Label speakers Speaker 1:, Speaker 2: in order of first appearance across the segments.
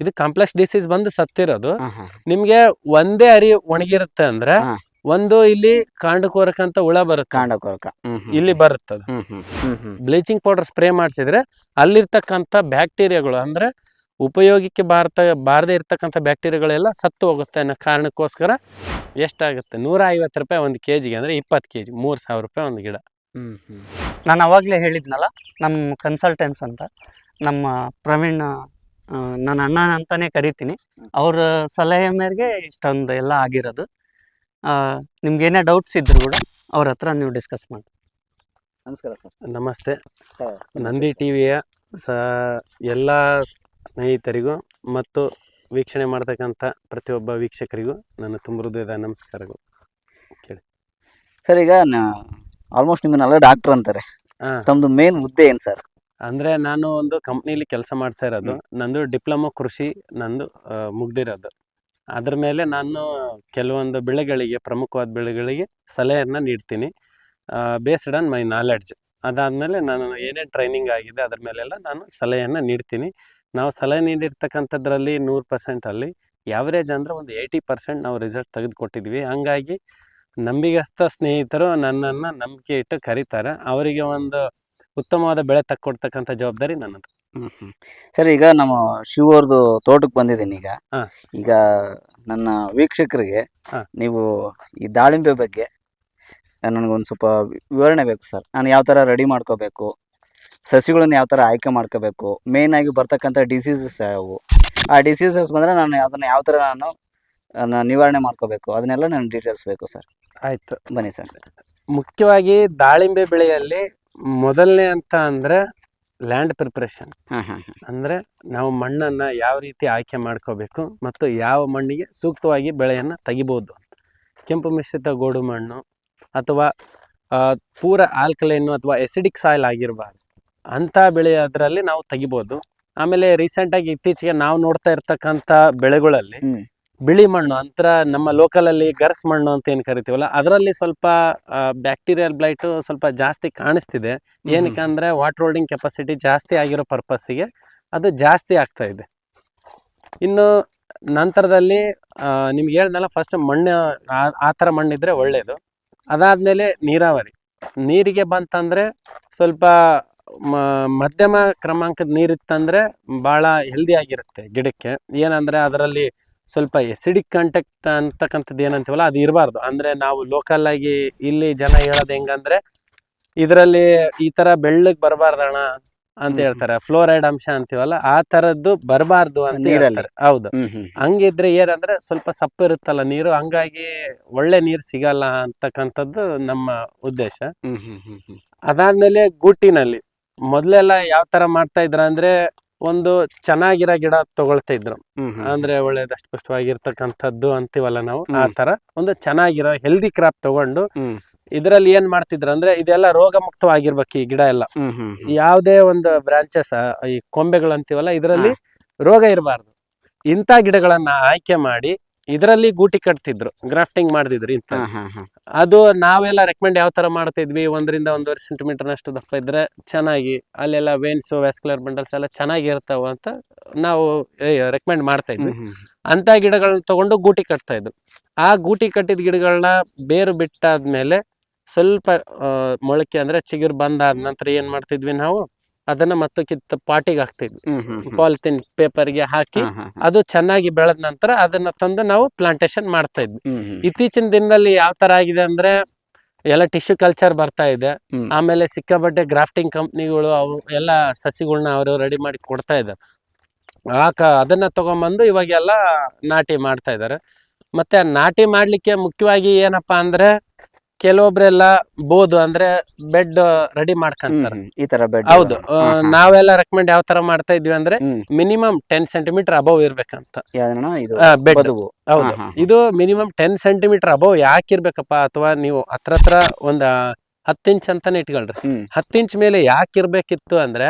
Speaker 1: ಇದು complex disease ಬಂದು ಸತ್ತಿರೋದು. ನಿಮ್ಗೆ ಒಂದೇ ಅರಿ ಒಣಗಿರುತ್ತೆ ಅಂದ್ರೆ. ಒಂದು ಇಲ್ಲಿ ಕಾಂಡಕೋರಕಂತ ಹುಳ ಬರುತ್ತೆ
Speaker 2: ಕಾಂಡ ಕೊರಕ ಹ್ಮ್, ಹ್ಮ್.
Speaker 1: ಇಲ್ಲಿ ಬರುತ್ತೆ
Speaker 2: ಹ್ಮ್.
Speaker 1: ಬ್ಲೀಚಿಂಗ್ ಪೌಡರ್ ಸ್ಪ್ರೇ ಮಾಡಿಸಿದ್ರೆ ಅಲ್ಲಿರ್ತಕ್ಕಂಥ ಬ್ಯಾಕ್ಟೀರಿಯಾಗಳು ಅಂದ್ರೆ ಉಪಯೋಗಕ್ಕೆ ಬಾರ್ತ ಬಾರದೇ ಇರ್ತಕ್ಕಂಥ ಬ್ಯಾಕ್ಟೀರಿಯಾಗಳೆಲ್ಲ ಸತ್ತು ಹೋಗುತ್ತೆ ಅನ್ನೋ ಕಾರಣಕ್ಕೋಸ್ಕರ ಎಷ್ಟಾಗುತ್ತೆ ನೂರ ಐವತ್ತು ರೂಪಾಯಿ ಒಂದು ಕೆ ಜಿಗೆ ಅಂದರೆ ಇಪ್ಪತ್ತು ಕೆ ಜಿ ಮೂರು ಸಾವಿರ ರೂಪಾಯಿ ಒಂದು ಗಿಡ
Speaker 2: ಹ್ಮ್, ಹ್ಮ್.
Speaker 3: ನಾನು ಅವಾಗಲೇ ಹೇಳಿದ್ನಲ್ಲ ನಮ್ಮ ಕನ್ಸಲ್ಟೆನ್ಸ್ ಅಂತ ನಮ್ಮ ಪ್ರವೀಣ್ ನನ್ನ ಅಣ್ಣ ಅಂತಾನೆ ಕರಿತೀನಿ. ಅವ್ರ ಸಲಹೆ ಮೇರೆಗೆ ಇಷ್ಟೊಂದು ಎಲ್ಲ ಆಗಿರೋದು. ನಿಮ್ಗೆ ಏನೇ ಡೌಟ್ಸ್ ಇದ್ರು ಕೂಡ ಅವ್ರ ಹತ್ರ ನೀವು ಡಿಸ್ಕಸ್ ಮಾಡಿ.
Speaker 2: ನಮಸ್ಕಾರ ಸರ್.
Speaker 1: ನಮಸ್ತೆ.
Speaker 2: ಸರ್
Speaker 1: ನಂದಿ ಟಿವಿಯ ಸ ಎಲ್ಲ ಸ್ನೇಹಿತರಿಗೂ ಮತ್ತು ವೀಕ್ಷಣೆ ಮಾಡ್ತಕ್ಕಂಥ ಪ್ರತಿಯೊಬ್ಬ ವೀಕ್ಷಕರಿಗೂ ನನ್ನ ತುಂಬ ಹೃದಯದ ನಮಸ್ಕಾರಗಳು.
Speaker 2: ಸರ್ ಈಗ ಆಲ್ಮೋಸ್ಟ್ ನಿಮ್ಮನ್ನೆಲ್ಲ ಡಾಕ್ಟರ್ ಅಂತಾರೆ.
Speaker 1: ಹಾಂ.
Speaker 2: ತಮ್ಮದು ಮೇನ್ ಹುದ್ದೆ ಏನು ಸರ್?
Speaker 1: ಅಂದ್ರೆ ನಾನು ಒಂದು ಕಂಪ್ನಿಲಿ ಕೆಲಸ ಮಾಡ್ತಾ ಇರೋದು. ನಂದು ಡಿಪ್ಲೊಮಾ ಕೃಷಿ ನಂದು ಮುಗ್ದಿರೋದು. ಅದ್ರ ಮೇಲೆ ನಾನು ಕೆಲವೊಂದು ಬೆಳೆಗಳಿಗೆ ಪ್ರಮುಖವಾದ ಬೆಳೆಗಳಿಗೆ ಸಲಹೆಯನ್ನು ನೀಡ್ತೀನಿ. ಬೇಸ್ಡ್ ಆನ್ ಮೈ ನಾಲೆಡ್ಜ್ ಅದಾದಮೇಲೆ ನಾನು ಏನೇನು ಟ್ರೈನಿಂಗ್ ಆಗಿದೆ ಅದ್ರ ಮೇಲೆಲ್ಲ ನಾನು ಸಲಹೆಯನ್ನು ನೀಡ್ತೀನಿ. ನಾವು ಸಲಹೆ ನೀಡಿರ್ತಕ್ಕಂಥದ್ರಲ್ಲಿ ನೂರು ಪರ್ಸೆಂಟಲ್ಲಿ ಯಾವರೇಜ್ ಅಂದರೆ ಒಂದು ಏಯ್ಟಿ ಪರ್ಸೆಂಟ್ ನಾವು ರಿಸಲ್ಟ್ ತೆಗೆದುಕೊಟ್ಟಿದ್ವಿ. ಹಂಗಾಗಿ ನಂಬಿಗಸ್ತ ಸ್ನೇಹಿತರು ನನ್ನನ್ನು ನಂಬಿಕೆ ಇಟ್ಟು ಕರೀತಾರೆ. ಅವರಿಗೆ ಒಂದು ಉತ್ತಮವಾದ ಬೆಳೆ ತಕ್ಕೊಡ್ತಕ್ಕಂಥ ಜವಾಬ್ದಾರಿ ನನ್ನದು.
Speaker 2: ಸರ್ ಈಗ ನಮ್ಮ ಶಿವ ಅವ್ರದ್ದು ತೋಟಕ್ಕೆ ಬಂದಿದ್ದೀನಿ ಈಗ.
Speaker 1: ಹಾ.
Speaker 2: ಈಗ ನನ್ನ ವೀಕ್ಷಕರಿಗೆ
Speaker 1: ಹಾ.
Speaker 2: ನೀವು ಈ ದಾಳಿಂಬೆ ಬಗ್ಗೆ ನನಗೊಂದು ಸ್ವಲ್ಪ ವಿವರಣೆ ಬೇಕು ಸರ್. ನಾನು ಯಾವ ಥರ ರೆಡಿ ಮಾಡ್ಕೋಬೇಕು ಸಸಿಗಳನ್ನು ಯಾವ ಥರ ಆಯ್ಕೆ ಮಾಡ್ಕೋಬೇಕು ಮೇನ್ ಆಗಿ ಬರ್ತಕ್ಕಂಥ ಡಿಸೀಸಸ್ ಯಾವುವು? ಆ ಡಿಸೀಸಸ್ ಬಂದರೆ ನಾನು ಅದನ್ನು ಯಾವ ಥರ ನಾನು ಅದನ್ನ ನಿವಾರಣೆ ಮಾಡ್ಕೋಬೇಕು? ಅದನ್ನೆಲ್ಲ ನನಗೆ ಡೀಟೇಲ್ಸ್ ಬೇಕು ಸರ್.
Speaker 1: ಆಯಿತು.
Speaker 2: ಬನ್ನಿ ಸರ್.
Speaker 1: ಮುಖ್ಯವಾಗಿ ದಾಳಿಂಬೆ ಬೆಳೆಯಲ್ಲಿ ಮೊದಲನೇ ಅಂತ ಅಂದರೆ ಲ್ಯಾಂಡ್ ಪ್ರಿಪ್ರೇಷನ್ ಅಂದ್ರೆ ನಾವು ಮಣ್ಣನ್ನು ಯಾವ ರೀತಿ ಆಯ್ಕೆ ಮಾಡ್ಕೋಬೇಕು ಮತ್ತು ಯಾವ ಮಣ್ಣಿಗೆ ಸೂಕ್ತವಾಗಿ ಬೆಳೆಯನ್ನು ತೆಗಿಬೋದು ಅಂತ. ಕೆಂಪು ಮಿಶ್ರಿತ ಗೋಡು ಮಣ್ಣು ಅಥವಾ ಪೂರ ಆಲ್ಕಲೈನು ಅಥವಾ ಎಸಿಡಿಕ್ ಸಾಯಿಲ್ ಆಗಿರಬಾರ್ದು. ಅಂಥ ಬೆಳೆ ಅದರಲ್ಲಿ ನಾವು ತೆಗಿಬೋದು. ಆಮೇಲೆ ರೀಸೆಂಟಾಗಿ ಇತ್ತೀಚೆಗೆ ನಾವು ನೋಡ್ತಾ ಇರ್ತಕ್ಕಂಥ ಬೆಳೆಗಳಲ್ಲಿ. ಬಿಳಿ ಮಣ್ಣು ಅಂತರ ನಮ್ಮ ಲೋಕಲಲ್ಲಿ ಗರ್ಸ್ ಮಣ್ಣು ಅಂತ ಏನು ಕರಿತೀವಲ್ಲ ಅದರಲ್ಲಿ ಸ್ವಲ್ಪ ಬ್ಯಾಕ್ಟೀರಿಯಲ್ ಬ್ಲೈಟ್ ಸ್ವಲ್ಪ ಜಾಸ್ತಿ ಕಾಣಿಸ್ತಿದೆ. ಏನಕ್ಕೆ ಅಂದರೆ ವಾಟರ್ ಹೋಲ್ಡಿಂಗ್ ಕೆಪಾಸಿಟಿ ಜಾಸ್ತಿ ಆಗಿರೋ ಪರ್ಪಸ್ಸಿಗೆ ಅದು ಜಾಸ್ತಿ ಆಗ್ತಾ ಇದೆ. ಇನ್ನು ನಂತರದಲ್ಲಿ ನಿಮ್ಗೆ ಹೇಳ್ದಲ್ಲ ಫಸ್ಟ್ ಮಣ್ಣು ಆ- ಥರ ಮಣ್ಣಿದ್ರೆ ಒಳ್ಳೆಯದು ಅದಾದಮೇಲೆ ನೀರಾವರಿ. ನೀರಿಗೆ ಬಂತಂದರೆ ಸ್ವಲ್ಪ ಮಧ್ಯಮ ಕ್ರಮಾಂಕದ ನೀರಿತ್ತಂದರೆ ಭಾಳ ಹೆಲ್ದಿ ಆಗಿರುತ್ತೆ ಗಿಡಕ್ಕೆ. ಏನಂದರೆ ಅದರಲ್ಲಿ ಸ್ವಲ್ಪ ಎಸಿಡಿಕ್ ಕಾಂಟ್ಯಾಕ್ಟ್ ಅಂತಕ್ಕಂಥದ್ದು ಏನಂತೀವಲ್ಲ ಅದು ಇರಬಾರ್ದು. ಅಂದರೆ ನಾವು ಲೋಕಲ್ ಆಗಿ ಇಲ್ಲಿ ಜನ ಹೇಳೋದು ಹೆಂಗಂದ್ರೆ ಇದರಲ್ಲಿ ಈ ಥರ ಬೆಳ್ಳಗೆ ಬರಬಾರ್ದಣ ಅಂತ ಹೇಳ್ತಾರೆ. ಫ್ಲೋರೈಡ್ ಅಂಶ ಅಂತೀವಲ್ಲ ಆ ತರದ್ದು ಬರಬಾರ್ದು ಅಂತ. ಹೇಳ್ತಾರೆ. ಹೌದು. ಹಂಗಿದ್ರೆ ಏನಂದ್ರೆ ಸ್ವಲ್ಪ ಸಪ್ಪು ಇರುತ್ತಲ್ಲ ನೀರು ಹಂಗಾಗಿ ಒಳ್ಳೆ ನೀರು ಸಿಗಲ್ಲ ಅಂತಕ್ಕಂಥದ್ದು ನಮ್ಮ ಉದ್ದೇಶ. ಅದಾದ್ಮೇಲೆ ಗೂಟಿನಲ್ಲಿ. ಮೊದಲೆಲ್ಲ ಯಾವ ತರ ಮಾಡ್ತಾ ಇದ್ರ ಅಂದ್ರೆ ಒಂದು ಚೆನ್ನಾಗಿರೋ ಗಿಡ ತಗೊಳ್ತಾ ಇದ್ರು. ಅಂದ್ರೆ ಒಳ್ಳೆ ದಷ್ಟಪುಷ್ಟವಾಗಿರ್ತಕ್ಕಂಥದ್ದು ಅಂತೀವಲ್ಲ ನಾವು ಆ ತರ ಒಂದು ಚೆನ್ನಾಗಿರೋ ಹೆಲ್ದಿ ಕ್ರಾಪ್ ತಗೊಂಡು. ಇದರಲ್ಲಿ ಏನ್ ಮಾಡ್ತಿದ್ರು ಅಂದ್ರೆ ಇದೆಲ್ಲ ರೋಗ ಮುಕ್ತವಾಗಿರ್ಬೇಕು ಈ ಗಿಡ ಎಲ್ಲ. ಯಾವುದೇ ಒಂದು ಬ್ರಾಂಚಸ್ ಈ ಕೊಂಬೆಗಳು ಅಂತೀವಲ್ಲ ಇದರಲ್ಲಿ ರೋಗ ಇರಬಾರ್ದು. ಇಂಥ ಗಿಡಗಳನ್ನ ಆಯ್ಕೆ ಮಾಡಿ ಇದರಲ್ಲಿ ಗೂಟಿ ಕಟ್ತಿದ್ರು ಗ್ರಾಫ್ಟಿಂಗ್ ಮಾಡ್ತಿದ್ರು
Speaker 2: ಹಾ.
Speaker 1: ಅದು ನಾವೆಲ್ಲ ರೆಕಮೆಂಡ್ ಯಾವ ತರ ಮಾಡ್ತಿದ್ವಿ ಒಂದರಿಂದ ಒಂದೂವರೆ ಸೆಂಟಿಮೀಟರ್ ಅಷ್ಟು ದಪ್ಪ ಇದ್ರೆ ಚೆನ್ನಾಗಿ ಅಲ್ಲೆಲ್ಲ ವೇನ್ಸ್ ವ್ಯಾಸ್ಕ್ಯುಲರ್ ಬಂಡಲ್ಸ್ ಎಲ್ಲ ಚೆನ್ನಾಗಿ ಇರ್ತಾವ ಅಂತ ನಾವು ರೆಕಮೆಂಡ್ ಮಾಡ್ತಾ ಇದ್ವಿ. ಅಂತ ಗಿಡಗಳನ್ನ ತಗೊಂಡು ಗೂಟಿ ಕಟ್ತಾ ಇದ್ವು ಆ ಗೂಟಿ ಕಟ್ಟಿದ ಗಿಡಗಳನ್ನ ಬೇರು ಬಿಟ್ಟಾದ್ಮೇಲೆ ಸ್ವಲ್ಪ ಮೊಳಕೆ ಅಂದ್ರೆ ಚಿಗುರು ಬಂದಾದ ನಂತರ ಏನ್ ಮಾಡ್ತಿದ್ವಿ ನಾವು ಅದನ್ನ ಮತ್ತೆ ಕಿತ್ತ ಪಾಟಿಗೆ ಹಾಕ್ತಿದ್ವಿ
Speaker 2: ಹ್ಮ್, ಪೇಪರ್ಗೆ
Speaker 1: ಪಾಲಿಥಿನ್ ಪೇಪರ್ಗೆ ಹಾಕಿ. ಅದು ಚೆನ್ನಾಗಿ ಬೆಳೆದ ನಂತರ ಅದನ್ನ ತಂದು ನಾವು ಪ್ಲಾಂಟೇಶನ್ ಮಾಡ್ತಾ ಇದ್ವಿ. ಇತ್ತೀಚಿನ ದಿನದಲ್ಲಿ ಯಾವ ತರ ಆಗಿದೆ ಅಂದ್ರೆ ಎಲ್ಲ ಟಿಶ್ಯೂ ಕಲ್ಚರ್ ಬರ್ತಾ ಇದೆ. ಆಮೇಲೆ ಸಿಕ್ಕಾಪಟ್ಟೆ ಗ್ರಾಫ್ಟಿಂಗ್ ಕಂಪ್ನಿಗಳು ಅವು ಎಲ್ಲ ಸಸಿಗಳನ್ನ ಅವರು ರೆಡಿ ಮಾಡಿ ಕೊಡ್ತಾ ಇದ್ದಾರೆ ಆ ಕ ಅದನ್ನ ತಗೊಂಬಂದು ಇವಾಗೆಲ್ಲ ನಾಟಿ ಮಾಡ್ತಾ ಇದ್ದಾರೆ ಮತ್ತೆ ನಾಟಿ ಮಾಡ್ಲಿಕ್ಕೆ ಮುಖ್ಯವಾಗಿ ಏನಪ್ಪಾ ಅಂದ್ರೆ ಕೆಲವೊಬ್ರೆಲ್ಲ ಬೋದು ಅಂದ್ರೆ ಬೆಡ್ ರೆಡಿ ಮಾಡ್ಕೊಂತಾರೆ.
Speaker 2: ಈ ತರ ಬೆಡ್
Speaker 1: ಹೌದು ನಾವೆಲ್ಲ ರೆಕಮೆಂಡ್ ಯಾವ ತರ ಮಾಡ್ತಾ ಇದ್ವಿ ಅಂದ್ರೆ ಮಿನಿಮಮ್ ಟೆನ್ ಸೆಂಟಿಮೀಟರ್ ಅಬವ್ ಇರ್ಬೇಕಂತ. ಬೆಡ್ ಹೌದು. ಇದು ಮಿನಿಮಮ್ ಟೆನ್ ಸೆಂಟಿಮೀಟರ್ ಅಬವ್ ಯಾಕಿರ್ಬೇಕಪ್ಪ ಅಥವಾ ನೀವು ಹತ್ರ ಹತ್ರ ಒಂದ್ ಹತ್ತು ಇಂಚ್ ಅಂತಾನೆ ಇಟ್ಕೊಳ್ರಿ. ಹತ್ತು ಇಂಚ್ ಮೇಲೆ ಯಾಕಿರ್ಬೇಕಿತ್ತು ಅಂದ್ರೆ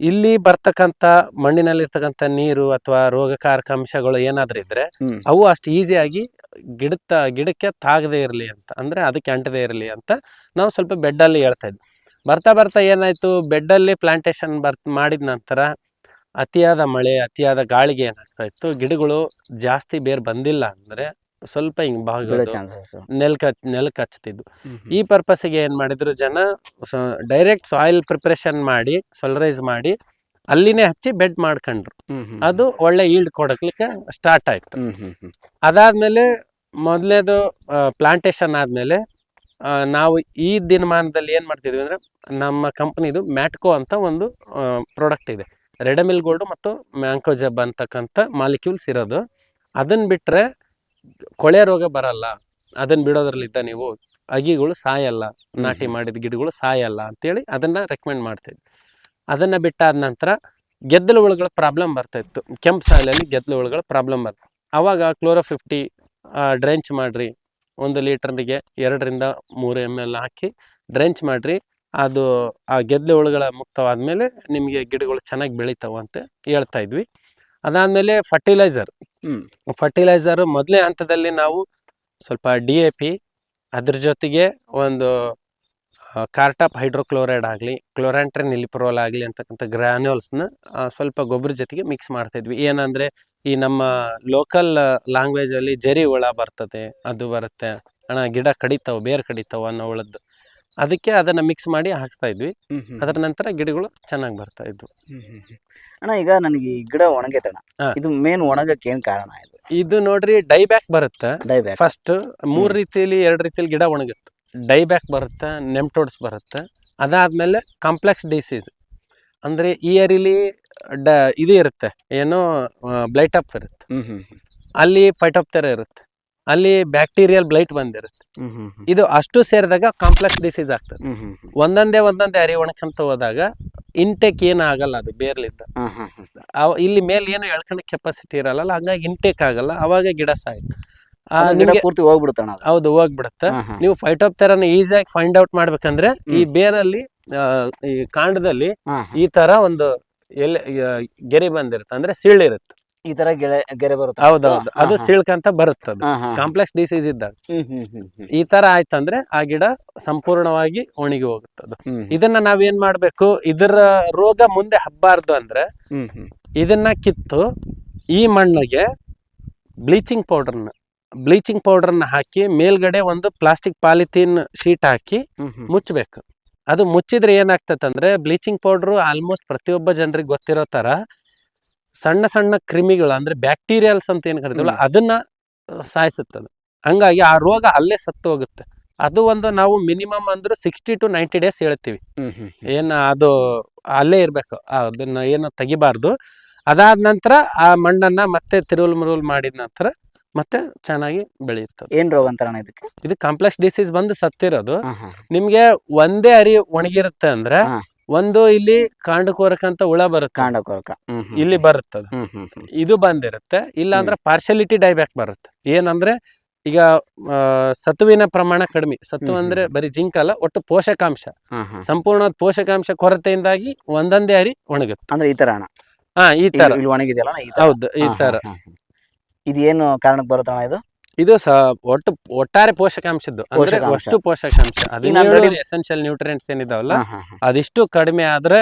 Speaker 1: ಇಲ್ಲಿ ಬರ್ತಕ್ಕಂಥ ಮಣ್ಣಿನಲ್ಲಿರ್ತಕ್ಕಂಥ ನೀರು ಅಥವಾ ರೋಗಕಾರಕ ಅಂಶಗಳು ಏನಾದ್ರೂ ಇದ್ರೆ. ಅವು ಅಷ್ಟು ಈಸಿಯಾಗಿ ಗಿಡತ್ತ ಗಿಡಕ್ಕೆ ತಾಗದೇ ಇರಲಿ ಅಂತ ಅಂದ್ರೆ ಅದಕ್ಕೆ ಅಂಟದೇ ಇರಲಿ ಅಂತ ನಾವು ಸ್ವಲ್ಪ ಬೆಡ್ಡಲ್ಲಿ ಹೇಳ್ತಾ ಇದ್ವಿ. ಬರ್ತಾ ಬರ್ತಾ ಏನಾಯ್ತು? ಬೆಡ್ಡಲ್ಲಿ ಪ್ಲಾಂಟೇಶನ್ ಬರ್ ಮಾಡಿದ ನಂತರ ಅತಿಯಾದ ಮಳೆ ಅತಿಯಾದ ಗಾಳಿಗೆ ಏನಾಗ್ತಾ ಇತ್ತು? ಗಿಡಗಳು ಜಾಸ್ತಿ ಬೇರ್ ಬಂದಿಲ್ಲ ಅಂದ್ರೆ ಸ್ವಲ್ಪ ಹಿಂಗ್
Speaker 2: ನೆಲ್
Speaker 1: ನೆಲ್ಕ ನೆಲಕ್ಕೆ ಹಚ್ತಿದ್ವು ಈ ಪರ್ಪಸ್ಗೆ ಏನ್ ಮಾಡಿದ್ರು ಜನ ಡೈರೆಕ್ಟ್ ಸಾಯಿಲ್ ಪ್ರಿಪ್ರೇಷನ್ ಮಾಡಿ ಸೊಲರೈಸ್ ಮಾಡಿ ಅಲ್ಲಿನೇ ಹಚ್ಚಿ ಬೆಡ್ ಮಾಡ್ಕೊಂಡ್ರು. ಅದು ಒಳ್ಳೆ ಈಲ್ಡ್ ಕೊಡಕ್ಲಿಕ್ಕೆ ಸ್ಟಾರ್ಟ್ ಆಯ್ತು. ಅದಾದ್ಮೇಲೆ ಮೊದಲೇದು ಪ್ಲಾಂಟೇಶನ್ ಆದ್ಮೇಲೆ ನಾವು ಈ ದಿನಮಾನದಲ್ಲಿ ಏನು ಮಾಡ್ತಿದ್ವಿ ಅಂದ್ರೆ ನಮ್ಮ ಕಂಪ್ನಿದು ಮ್ಯಾಟ್ಕೋ ಅಂತ ಒಂದು ಪ್ರಾಡಕ್ಟ್ ಇದೆ. ರೆಡಮಿಲ್ ಗೋಲ್ಡ್ ಮತ್ತು ಮ್ಯಾಂಕೋಜಬ್ ಅಂತಕ್ಕಂಥ ಮಾಲಿಕ್ಯೂಲ್ಸ್ ಇರೋದು. ಅದನ್ನ ಬಿಟ್ರೆ ಕೊಳೆ ರೋಗ ಬರಲ್ಲ. ಅದನ್ನ ಬಿಡೋದ್ರಲ್ಲಿದ್ದ ನೀವು ಅಗಿಗಳು ಸಾಯಲ್ಲ. ನಾಟಿ ಮಾಡಿದ ಗಿಡಗಳು ಸಾಯಲ್ಲ ಅಂತೇಳಿ ಅದನ್ನ ರೆಕಮೆಂಡ್ ಮಾಡ್ತಿದ್ವಿ. ಅದನ್ನ ಬಿಟ್ಟಾದ ನಂತರ ಗೆದ್ದಲು ಹುಳುಗಳ ಪ್ರಾಬ್ಲಮ್ ಬರ್ತಾ ಇತ್ತು. ಕೆಂಪು ಸಾಯಿಲಲ್ಲಿ ಗೆದ್ದಲು ಹುಳುಗಳ ಪ್ರಾಬ್ಲಮ್ ಬರ್ತದೆ ಆವಾಗ ಕ್ಲೋರೋ ಫಿಫ್ಟಿ ಡ್ರೆಂಚ್ ಮಾಡಿರಿ. ಒಂದು ಲೀಟ್ರಿಗೆ ಎರಡರಿಂದ ಮೂರು ಎಂ ಎಲ್ ಹಾಕಿ ಡ್ರೆಂಚ್ ಮಾಡಿರಿ. ಅದು ಆ ಗೆದ್ದಲು ಹುಳುಗಳ ಮುಕ್ತವಾದ್ಮೇಲೆ ನಿಮಗೆ ಗಿಡಗಳು ಚೆನ್ನಾಗಿ ಬೆಳಿತಾವ ಅಂತ ಹೇಳ್ತಾ ಇದ್ವಿ. ಅದಾದಮೇಲೆ ಫರ್ಟಿಲೈಸರ್
Speaker 2: ಹ್ಞೂ
Speaker 1: ಫರ್ಟಿಲೈಸರ್ ಮೊದಲೇ ಹಂತದಲ್ಲಿ ನಾವು ಸ್ವಲ್ಪ ಡಿ ಎ ಪಿ ಅದ್ರ ಜೊತೆಗೆ ಒಂದು ಕಾರ್ಟಾಪ್ ಹೈಡ್ರೋಕ್ಲೋರೈಡ್ ಆಗಲಿ ಕ್ಲೋರಾಂಟ್ರಿನ್ ಇಲಿಪ್ರೋಲ್ ಆಗಲಿ ಅಂತಕ್ಕಂಥ ಗ್ರ್ಯಾನ್ಯೂಲ್ಸ್ನ ಸ್ವಲ್ಪ ಗೊಬ್ಬರ ಜೊತೆಗೆ ಮಿಕ್ಸ್ ಮಾಡ್ತಾಯಿದ್ವಿ ಏನಂದರೆ ಈ ನಮ್ಮ ಲೋಕಲ್ ಲ್ಯಾಂಗ್ವೇಜಲ್ಲಿ ಜರಿ ಹುಳ ಬರ್ತದೆ ಅದು ಬರುತ್ತೆ. ಅಣ್ಣ ಗಿಡ ಕಡಿತಾವೆ ಬೇರೆ ಕಡಿತಾವೆ ಅನ್ನೋ ಹುಳದ್ದು ಅದಕ್ಕೆ ಅದನ್ನು ಮಿಕ್ಸ್ ಮಾಡಿ ಹಾಕ್ಸ್ತಾ ಇದ್ವಿ. ಅದರ ನಂತರ ಗಿಡಗಳು ಚೆನ್ನಾಗಿ ಬರ್ತಾ ಇದ್ವು.
Speaker 2: ಅಣ್ಣ ಈಗ ನನಗೆ ಈ ಗಿಡ ಒಣಗೈತಣ್ಣ ಇದು ಮೇನ್ ಒಣಗಕ್ಕೆ ಏನು ಕಾರಣ ಇದು?
Speaker 1: ಇದು ನೋಡ್ರಿ ಡೈಬ್ಯಾಕ್ ಬರುತ್ತೆ. ಫಸ್ಟ್ ಮೂರು ರೀತಿಯಲ್ಲಿ ಎರಡು ರೀತಿಯಲ್ಲಿ ಗಿಡ ಒಣಗುತ್ತೆ. ಡೈಬ್ಯಾಕ್ ಬರುತ್ತೆ ನೆಮ್ಟೋಡ್ಸ್ ಬರುತ್ತೆ. ಅದಾದಮೇಲೆ ಕಾಂಪ್ಲೆಕ್ಸ್ ಡಿಸೀಸ್. ಅಂದರೆ ಇಯರಿಲಿ ಡ ಇದು ಇರುತ್ತೆ ಏನು ಅಪ್ ಇರುತ್ತೆ. ಅಲ್ಲಿ ಫೈಟೋಪ್ತೆರ ಇರುತ್ತೆ. ಅಲ್ಲಿ ಬ್ಯಾಕ್ಟೀರಿಯಲ್ ಬ್ಲೈಟ್ ಬಂದಿರುತ್ತೆ. ಇದು ಅಷ್ಟು ಸೇರಿದಾಗ ಕಾಂಪ್ಲೆಕ್ಸ್ ಡಿಸೀಸ್ ಆಗ್ತದೆ. ಒಂದೊಂದೇ ಒಂದೊಂದೇ ಅರಿ ಒಣಕಂತ ಹೋದಾಗ ಇಂಟೇಕ್ ಏನು ಆಗಲ್ಲ ಅದು ಬೇರ್ಲಿದ್ದ ಇಲ್ಲಿ ಮೇಲೆ ಏನು ಎಳ್ಕೊಳಕ್ ಕೆಪಾಸಿಟಿ ಇರಲ್ಲ ಹಂಗಾಗಿ ಇಂಟೇಕ್ ಆಗಲ್ಲ ಅವಾಗ ಗಿಡ ಸಾಯ್ತು.
Speaker 2: ಗಿಡ ಪೂರ್ತಿ ಹೋಗ್ಬಿಡುತ್ತಣ್ಣ ಅದು.
Speaker 1: ಹೌದು ಹೋಗ್ಬಿಡುತ್ತೆ.
Speaker 2: ನೀವು ಫೈಟೋಪ್
Speaker 1: ನೀವು ಫೈಟೋಪ್ತೆರನ ಈಸಿಯಾಗಿ ಫೈಂಡ್ ಔಟ್ ಮಾಡ್ಬೇಕಂದ್ರೆ ಈ ಬೇರಲ್ಲಿ ಆ, ಈ ಕಾಂಡದಲ್ಲಿ. ಈ ತರ ಒಂದು ಎಲೆ ಆ, ಗೆರೆ ಬಂದಿರುತ್ತೆ. ಅಂದ್ರೆ ಸೀಳಿರುತ್ತೆ
Speaker 2: ಈ ತರ ಗೆಳೆ ಗೆರೆ ಬರುತ್ತೆ.
Speaker 1: ಹೌದೌದು. ಅದು ಸೀಳ್ಕಂತ ಬರುತ್ತೆ ಅದು.
Speaker 2: ಹಾ, ಹಾ.
Speaker 1: ಕಾಂಪ್ಲೆಕ್ಸ್ ಡಿಸೀಸ್ ಇದ್ದಾಗ.
Speaker 2: ಹ್ಮ್ ಹ್ಮ್ ಹ್ಮ್ ಹ್ಮ್.
Speaker 1: ಈ ತರ ಆಯ್ತಂದ್ರೆ ಆ ಗಿಡ ಸಂಪೂರ್ಣವಾಗಿ ಒಣಗಿ ಹೋಗುತ್ತೆ ಅದು.
Speaker 2: ಹ್ಮ್
Speaker 1: ಇದನ್ನ ನಾವೇನ್ ಮಾಡ್ಬೇಕು? ಇದರ ರೋಗ ಮುಂದೆ ಹಬ್ಬಾರ್ದು ಅಂದ್ರೆ
Speaker 2: ಹ್ಮ್ ಹ್ಮ್.
Speaker 1: ಇದನ್ನ ಕಿತ್ತು ಈ ಮಣ್ಣಿಗೆ ಬ್ಲೀಚಿಂಗ್ ಪೌಡರ್ನ ಬ್ಲೀಚಿಂಗ್ ಪೌಡರ್ನ ಹಾಕಿ ಮೇಲ್ಗಡೆ ಒಂದು ಪ್ಲಾಸ್ಟಿಕ್ ಪಾಲಿಥೀನ್ ಶೀಟ್ ಹಾಕಿ ಮುಚ್ಚಬೇಕು. ಅದು ಮುಚ್ಚಿದ್ರೆ ಏನಾಗ್ತದಂದ್ರೆ ಬ್ಲೀಚಿಂಗ್ ಪೌಡ್ರು ಆಲ್ಮೋಸ್ಟ್ ಪ್ರತಿಯೊಬ್ಬ ಜನರಿಗೆ ಗೊತ್ತಿರೋ ತರ ಸಣ್ಣ ಸಣ್ಣ ಕ್ರಿಮಿಗಳು ಅಂದ್ರೆ ಬ್ಯಾಕ್ಟೀರಿಯಲ್ಸ್ ಅಂತ ಏನು ಕರಿತೀವಲ್ಲ ಅದನ್ನ ಸಾಯಿಸುತ್ತದೆ ಹಂಗಾಗಿ ಆ ರೋಗ ಅಲ್ಲೇ ಸತ್ತು ಹೋಗುತ್ತೆ ಅದು ಒಂದು ನಾವು ಮಿನಿಮಮ್ ಅಂದ್ರೆ ಸಿಕ್ಸ್ಟಿ ಟು ನೈಂಟಿ ಡೇಸ್ ಹೇಳ್ತೀವಿ. ಏನು ಅದು ಅಲ್ಲೇ ಇರಬೇಕು. ಅದನ್ನ ಏನು ತೆಗಿಬಾರ್ದು. ಅದಾದ ನಂತರ ಆ ಮಣ್ಣನ್ನ ಮತ್ತೆ ತಿರುವಲ್ ಮುರುವಲ್ ಮಾಡಿದ ನಂತರ ಮತ್ತೆ ಚೆನ್ನಾಗಿ ಬೆಳೆಯುತ್ತೆ
Speaker 2: ಏನ್ ರೋಗ ಅಂತಾರಣ ಇದಕ್ಕೆ?
Speaker 1: ಇದು ಕಾಂಪ್ಲೆಕ್ಸ್ ಡಿಸೀಸ್ ಬಂದು ಸತ್ತಿರೋದು. ನಿಮ್ಗೆ ಒಂದೇ ಅರಿ ಒಣಗಿರುತ್ತೆ ಅಂದ್ರೆ. ಒಂದು ಇಲ್ಲಿ ಕಾಂಡಕೋರಕಂತ ಹುಳ ಬರುತ್ತೆ.
Speaker 2: ಕಾಂಡ ಕೊರಕ ಹ್ಮ್ ಹ್ಮ್
Speaker 1: ಇಲ್ಲಿ ಬರುತ್ತದ. ಇದು ಬಂದಿರುತ್ತೆ. ಇಲ್ಲ ಅಂದ್ರೆ ಪಾರ್ಶಾಲಿಟಿ ಡೈಬ್ಯಾಕ್ ಬರುತ್ತೆ. ಏನಂದ್ರೆ ಈಗ ಸತುವಿನ ಪ್ರಮಾಣ ಕಡಿಮೆ.
Speaker 2: ಸತ್ವ
Speaker 1: ಅಂದ್ರೆ ಬರೀ ಜಿಂಕ್ ಅಲ್ಲ ಒಟ್ಟು ಪೋಷಕಾಂಶ. ಸಂಪೂರ್ಣ ಪೋಷಕಾಂಶ ಕೊರತೆಯಿಂದಾಗಿ ಒಂದೊಂದೇ ಅರಿ ಒಣಗುತ್ತೆ.
Speaker 2: ಅಂದ್ರೆ ಈ ತರ
Speaker 1: ಹಾ ಈ ತರ.
Speaker 2: ಒಣಗಿದೆಯಲ್ಲ
Speaker 1: ಹೌದು ಈ ತರ.
Speaker 2: ಇದು ಏನು ಕಾರಣಕ್ಕೆ ಬರುತ್ತಣ್ಣ ಇದು
Speaker 1: ಇದು ಸ ಒಟ್ಟು ಒಟ್ಟಾರೆ ಪೋಷಕಾಂಶದ್ದು ಅಂದ್ರೆ
Speaker 2: ಪೋಷಕಾಂಶ.
Speaker 1: ಅಷ್ಟು ಪೋಷಕಾಂಶ
Speaker 2: ಎಸೆನ್ಶಿಯಲ್
Speaker 1: ಎಸೆನ್ಷಿಯಲ್ ನ್ಯೂಟ್ರಿಯೆಂಟ್ಸ್ ಏನಿದಾವಲ್ಲ
Speaker 2: ಹಾ, ಹಾ, ಹಾ.
Speaker 1: ಅದಿಷ್ಟು ಕಡಿಮೆ ಆದ್ರೆ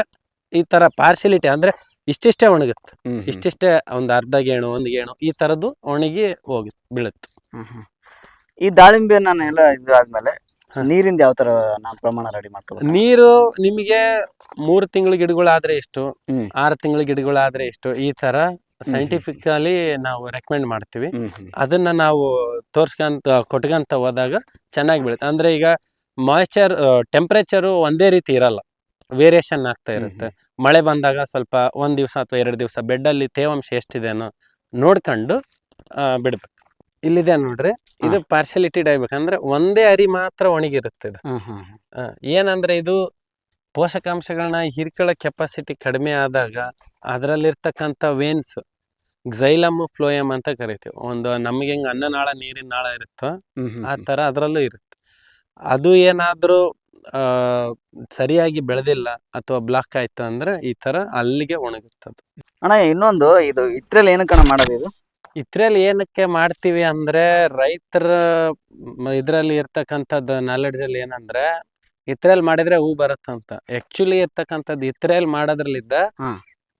Speaker 1: ಈ ತರ ಪಾರ್ಶಿಯಲಿಟಿ ಅಂದ್ರೆ ಇಷ್ಟಿಷ್ಟೇ ಒಣಗುತ್ತೆ
Speaker 2: ಹ್ಮ್, ಹ್ಮ್.
Speaker 1: ಇಷ್ಟಿಷ್ಟೇ ಒಂದು ಅರ್ಧ ಗೇಣು ಒಂದು ಗೇಣು ಈ ತರದ್ದು ಒಣಗಿ ಹೋಗಿ ಬೀಳುತ್ತೆ
Speaker 2: ಹ್ಮ್, ಹ್ಮ್. ಈ ದಾಳಿಂಬೆ ನಾನು ಎಲ್ಲ ಇದು ಆದ್ಮೇಲೆ
Speaker 1: ಹಾ.
Speaker 2: ನೀರಿಂದ ಯಾವ ತರ ನಾವು ಪ್ರಮಾಣ ರೆಡಿ ಮಾಡ್ಕೋಬೇಕು
Speaker 1: ನೀರು ನಿಮಗೆ ಮೂರು ತಿಂಗಳ ಗಿಡಗಳಾದ್ರೆ ಎಷ್ಟು
Speaker 2: ಹ್ಮ್.
Speaker 1: ಆರು ತಿಂಗಳ ಗಿಡಗಳಾದ್ರೆ ಎಷ್ಟು ಈ ತರ ಸೈಂಟಿಫಿಕಲಿ ನಾವು ರೆಕಮೆಂಡ್ ಮಾಡ್ತೀವಿ. ಅದನ್ನ ನಾವು ತೋರ್ಸ್ಕೊಂತ ಕೊಟ್ಕೊಂತ ಹೋದಾಗ ಚೆನ್ನಾಗಿ ಬೀಳುತ್ತೆ. ಅಂದ್ರೆ ಈಗ ಮಾಯ್ಚರ್ ಟೆಂಪ್ರೇಚರು ಒಂದೇ ರೀತಿ ಇರಲ್ಲ. ವೇರಿಯೇಷನ್ ಆಗ್ತಾ ಇರುತ್ತೆ. ಮಳೆ ಬಂದಾಗ ಸ್ವಲ್ಪ ಒಂದ್ ದಿವಸ ಅಥವಾ ಎರಡು ದಿವಸ ಬೆಡ್ಡಲ್ಲಿ ತೇವಾಂಶ ಎಷ್ಟಿದೆನೋ ನೋಡ್ಕೊಂಡು ಆ, ಬಿಡ್ಬೇಕು. ಇಲ್ಲಿದೆ ನೋಡ್ರಿ ಇದು ಪಾರ್ಶಲಿಟಿ ಡೈಬೇಕಂದ್ರೆ ಒಂದೇ ಅರಿ ಮಾತ್ರ ಒಣಗಿರುತ್ತೆ ಇದು. ಏನಂದ್ರೆ ಇದು ಪೋಷಕಾಂಶಗಳನ್ನ ಹೀರ್ಕೊಳ್ಳೋ ಕೆಪಾಸಿಟಿ ಕಡಿಮೆ ಆದಾಗ ಅದರಲ್ಲಿರ್ತಕ್ಕಂಥ ವೇನ್ಸ್ ಝೈಲಮ್ ಫ್ಲೋಯಮ್ ಅಂತ ಕರಿತೀವಿ. ಒಂದು ನಮಗೆ ಹೆಂಗೆ ಅನ್ನನಾಳ ನೀರಿನ ನಾಳ ಇರುತ್ತೋ ಆ ಥರ ಅದರಲ್ಲೂ ಇರುತ್ತೆ. ಅದು ಏನಾದರೂ ಸರಿಯಾಗಿ ಬೆಳೆದಿಲ್ಲ ಅಥವಾ ಬ್ಲಾಕ್ ಆಯ್ತು ಅಂದ್ರೆ ಈ ಥರ ಅಲ್ಲಿಗೆ ಒಣಗುತ್ತದು.
Speaker 2: ಅಣ್ಣ ಇನ್ನೊಂದು ಇದು ಇತ್ರಲ್ಲಿ ಏನಕ್ಕೆ ಮಾಡೋದು ಇದು?
Speaker 1: ಇದ್ರಲ್ಲಿ ಏನಕ್ಕೆ ಮಾಡ್ತೀವಿ ಅಂದ್ರೆ ರೈತರ ಇದರಲ್ಲಿ ಇರ್ತಕ್ಕಂಥದ್ದು ನಾಲೆಡ್ಜಲ್ಲಿ ಏನಂದ್ರೆ ಇತ್ರೆಲ್ ಮಾಡಿದ್ರೆ ಹೂ ಬರುತ್ತಂತ. ಆಕ್ಚುಲಿ ಇರ್ತಕ್ಕಂಥದ್ದು ಇತ್ರೆಲ್ ಮಾಡೋದ್ರಲ್ಲಿದ್ದ.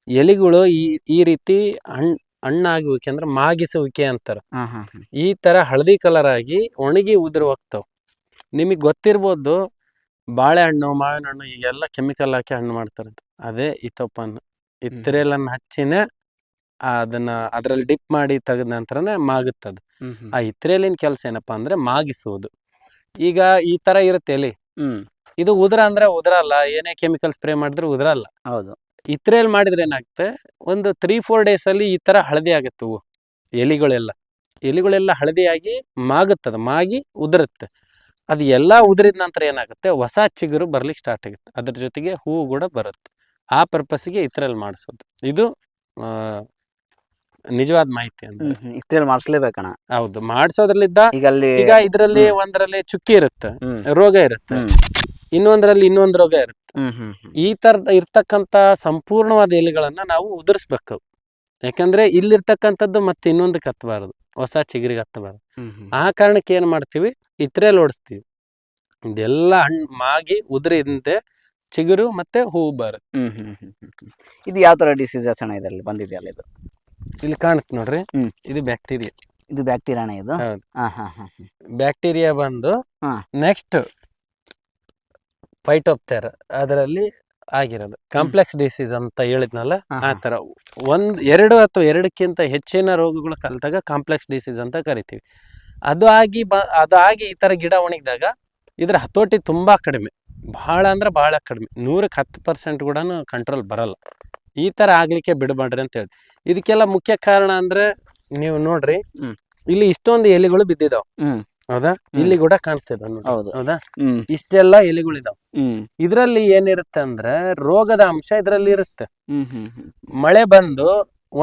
Speaker 1: ಎಲಿಗಳು ಈ ಈ ರೀತಿ ಹಣ್ ಹಣ್ಣಾಗುವಿಕೆ ಅಂದ್ರೆ ಮಾಗಿಸುವಿಕೆ ಅಂತಾರ. ಈ ತರ ಹಳದಿ ಕಲರ್ ಆಗಿ ಒಣಗಿ ಉದುರು ಹೋಗ್ತಾವ. ನಿಮಗೆ ಗೊತ್ತಿರ್ಬೋದು ಬಾಳೆಹಣ್ಣು ಮಾವಿನ ಹಣ್ಣು ಈಗೆಲ್ಲ ಕೆಮಿಕಲ್ ಹಾಕಿ ಹಣ್ಣು ಮಾಡ್ತಾರೆ ಅದೇ ಇತೋಪನ್ ಇತ್ರೆಲನ್ನ ಹಚ್ಚಿನೇ ಅದನ್ನ ಅದ್ರಲ್ಲಿ ಡಿಪ್ ಮಾಡಿ ತೆಗೆದ ನಂತರನೇ ಮಾಗುತ್ತದ. ಆ ಇತ್ರೆಲಿನ ಕೆಲಸ ಏನಪ್ಪಾ ಅಂದ್ರೆ ಮಾಗಿಸುವುದು. ಈಗ ಈ ತರ ಇರುತ್ತೆ ಎಲಿ.
Speaker 2: ಹ್ಮ್.
Speaker 1: ಇದು ಉದ್ರ ಅಂದ್ರೆ ಉದ್ರಲ್ಲ ಏನೇ ಕೆಮಿಕಲ್ ಸ್ಪ್ರೇ ಮಾಡಿದ್ರೆ ಉದ್ರಲ್ಲ
Speaker 2: ಹೌದು.
Speaker 1: ಇತ್ರೆಯಲ್ಲಿ ಮಾಡಿದ್ರೆ ಏನಾಗುತ್ತೆ? ಒಂದು ತ್ರೀ ಫೋರ್ ಡೇಸ್ ಅಲ್ಲಿ ಈ ತರ ಹಳದಿ ಆಗುತ್ತೆ ಹೂವು ಎಲಿಗಳೆಲ್ಲ. ಎಲಿಗಳೆಲ್ಲ ಹಳದಿಯಾಗಿ ಮಾಗುತ್ತದ ಮಾಗಿ ಉದುರುತ್ತೆ. ಅದು ಎಲ್ಲ ಉದುರಿದ ನಂತರ ಏನಾಗುತ್ತೆ? ಹೊಸ ಚಿಗುರು ಬರ್ಲಿಕ್ಕೆ ಸ್ಟಾರ್ಟ್ ಆಗುತ್ತೆ. ಅದ್ರ ಜೊತೆಗೆ ಹೂವು ಕೂಡ ಬರುತ್ತೆ. ಆ ಪರ್ಪಸ್ಗೆ ಇತ್ರೆಯಲ್ಲಿ ಮಾಡಿಸೋದು. ಇದು ನಿಜವಾದ ಮಾಹಿತಿ ಅಂದ್ರೆ
Speaker 2: ಮಾಡಿಸ್ಲೇಬೇಕಣ
Speaker 1: ಹೌದು. ಮಾಡಿಸೋದ್ರಲ್ಲಿದ್ದ
Speaker 2: ಈಗ ಅಲ್ಲಿ
Speaker 1: ಈಗ ಇದರಲ್ಲಿ ಒಂದರಲ್ಲಿ ಚುಕ್ಕಿ ಇರುತ್ತೆ. ರೋಗ ಇರುತ್ತೆ. ಇನ್ನೊಂದರಲ್ಲಿ ಇನ್ನೊಂದು ರೋಗ ಇರುತ್ತೆ. ಈ ತರದ ಇರ್ತಕ್ಕಂತ ಸಂಪೂರ್ಣವಾದ ಎಲೆಗಳನ್ನ ನಾವು ಉದುರಿಸ್ಬೇಕು. ಯಾಕಂದ್ರೆ ಇಲ್ಲಿರ್ತಕ್ಕಂಥದ್ದು ಮತ್ತೆ ಇನ್ನೊಂದಕ್ಕೆ ಹತ್ತಬಾರದು ಹೊಸ ಚಿಗುರಿಗೆ ಹತ್ತಬಾರದು ಆ ಕಾರಣಕ್ಕೆ ಏನ್ ಮಾಡ್ತೀವಿ? ಇತ್ರೆ ಓಡಿಸ್ತೀವಿ. ಇದೆಲ್ಲ ಹಣ್ಣು ಮಾಗಿ ಉದುರಿದಂತೆ ಚಿಗುರು ಮತ್ತೆ ಹೂವು ಬರುತ್ತೆ.
Speaker 2: ಇದು ಯಾವ ತರ ಡಿಸೀಸ್ ಅಣ್ಣ ಇದರಲ್ಲಿ ಬಂದಿದೆಯಲ್ಲ ಇದು?
Speaker 1: ಇಲ್ಲಿ ಕಾಣುತ್ತೆ ನೋಡ್ರಿ. ಇದು ಬ್ಯಾಕ್ಟೀರಿಯಾ
Speaker 2: ಇದು ಬ್ಯಾಕ್ಟೀರಿಯಾನ ಇದು.
Speaker 1: ಬ್ಯಾಕ್ಟೀರಿಯಾ ಬಂದು. ನೆಕ್ಸ್ಟ್ ಫೈಟೋಪ್ತೇರ ಅದರಲ್ಲಿ ಆಗಿರೋದು. ಕಾಂಪ್ಲೆಕ್ಸ್ ಡಿಸೀಸ್ ಅಂತ ಹೇಳಿದ್ನಲ್ಲ ಆ. ತರ. ಒಂದ್ ಎರಡು ಅಥವಾ ಎರಡಕ್ಕಿಂತ ಹೆಚ್ಚಿನ ರೋಗಗಳು ಕಲ್ತಾಗ ಕಾಂಪ್ಲೆಕ್ಸ್ ಡಿಸೀಸ್ ಅಂತ ಕರಿತೀವಿ. ಅದು ಆಗಿ ಬ ಅದು ಆಗಿ ಈ ತರ ಗಿಡ ಒಣಗಿದಾಗ ಇದ್ರ ಹತೋಟಿ ತುಂಬಾ ಕಡಿಮೆ. ಬಹಳ ಅಂದ್ರೆ ಬಹಳ ಕಡಿಮೆ. ನೂರಕ್ಕೆ ಹತ್ತು ಪರ್ಸೆಂಟ್ ಕೂಡ ಕಂಟ್ರೋಲ್ ಬರಲ್ಲ. ಈ ತರ ಆಗ್ಲಿಕ್ಕೆ ಬಿಡಬೇಡ್ರಿ ಅಂತ ಹೇಳಿ ಇದಕ್ಕೆಲ್ಲ ಮುಖ್ಯ ಕಾರಣ ಅಂದ್ರೆ ನೀವು ನೋಡ್ರಿ ಇಲ್ಲಿ ಇಷ್ಟೊಂದು ಎಲೆಗಳು ಬಿದ್ದಿದಾವ್. ಹೌದಾ? ಇಲ್ಲಿ ಕೂಡ ಕಾಣ್ತಿದ ನೋಡಿ.
Speaker 2: ಹೌದು.
Speaker 1: ಇಷ್ಟೆಲ್ಲ ಎಲೆಗಳಿದಾವ್. ಇದ್ರಲ್ಲಿ ಏನಿರುತ್ತೆ ಅಂದ್ರೆ ರೋಗದ ಅಂಶ ಇದ್ರಲ್ಲಿ ಇರುತ್ತೆ. ಮಳೆ ಬಂದು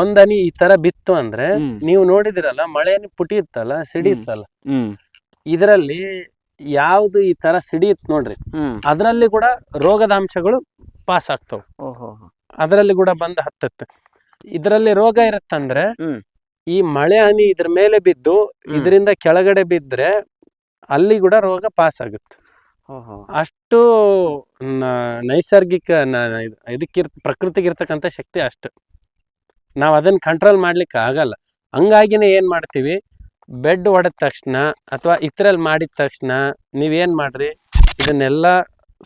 Speaker 1: ಒಂದನಿ ಈ ತರ ಬಿತ್ತು ಅಂದ್ರೆ. ನೀವು ನೋಡಿದಿರಲ್ಲ ಮಳೆ ಪುಟಿಯುತ್ತಲ್ಲ ಸಿಡಿಯುತ್ತಲ್ಲ
Speaker 2: ಇತ್ತಲ್ಲ?
Speaker 1: ಇದರಲ್ಲಿ ಯಾವ್ದು ಈ ತರ ಸಿಡಿಯುತ್ತೆ ನೋಡ್ರಿ. ಅದರಲ್ಲಿ ಕೂಡ ರೋಗದ ಅಂಶಗಳು ಪಾಸ್ ಆಗ್ತಾವ. ಅದರಲ್ಲಿ ಕೂಡ ಬಂದು ಹತ್ತತ್ತೆ. ಇದರಲ್ಲಿ ರೋಗ ಇರುತ್ತಂದ್ರೆ. ಈ ಮಳೆ ಹನಿ ಇದ್ರ ಮೇಲೆ ಬಿದ್ದು ಇದರಿಂದ ಕೆಳಗಡೆ ಬಿದ್ರೆ ಅಲ್ಲಿ ಕೂಡ ರೋಗ ಪಾಸ್ ಆಗುತ್ತೆ. ಅಷ್ಟು ನೈಸರ್ಗಿಕ ಇದಕ್ಕಿರ್ ಪ್ರಕೃತಿಗಿರ್ತಕ್ಕಂಥ ಶಕ್ತಿ ಅಷ್ಟು. ನಾವು ಅದನ್ನ ಕಂಟ್ರೋಲ್ ಮಾಡ್ಲಿಕ್ಕೆ ಆಗಲ್ಲ. ಹಂಗಾಗಿನೇ ಏನು ಮಾಡ್ತೀವಿ? ಬೆಡ್ ಹೊಡೆದ ತಕ್ಷಣ ಅಥವಾ ಇತರಲ್ಲಿ ಮಾಡಿದ ತಕ್ಷಣ ನೀವೇನು ಮಾಡ್ರಿ? ಇದನ್ನೆಲ್ಲ